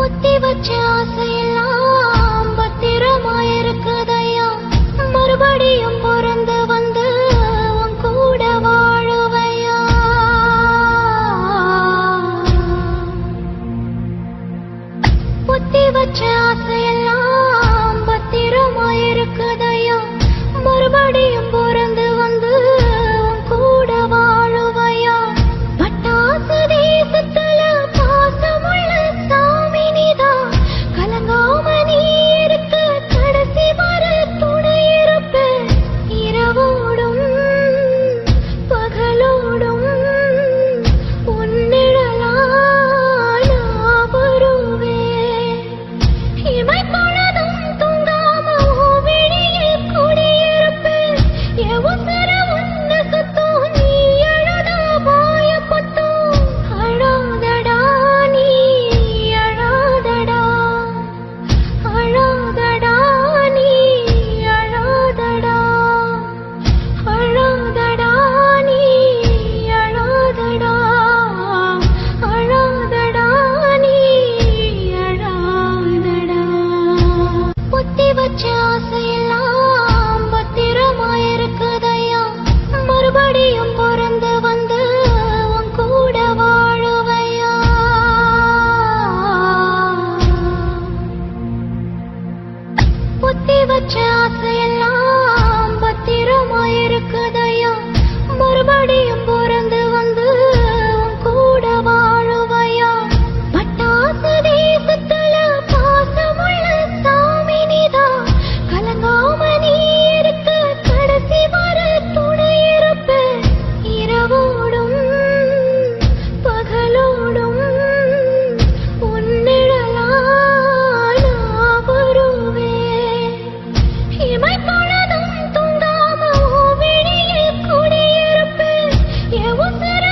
பொத்தி வச்ச ஆசையெல்லாம் பத்திரமாயிருக்குதையா மறுபடியும் பிறந்து வந்து உன் கூட வாழுவையா? பொத்தி வச்ச ஆசையெல்லாம் 我思念。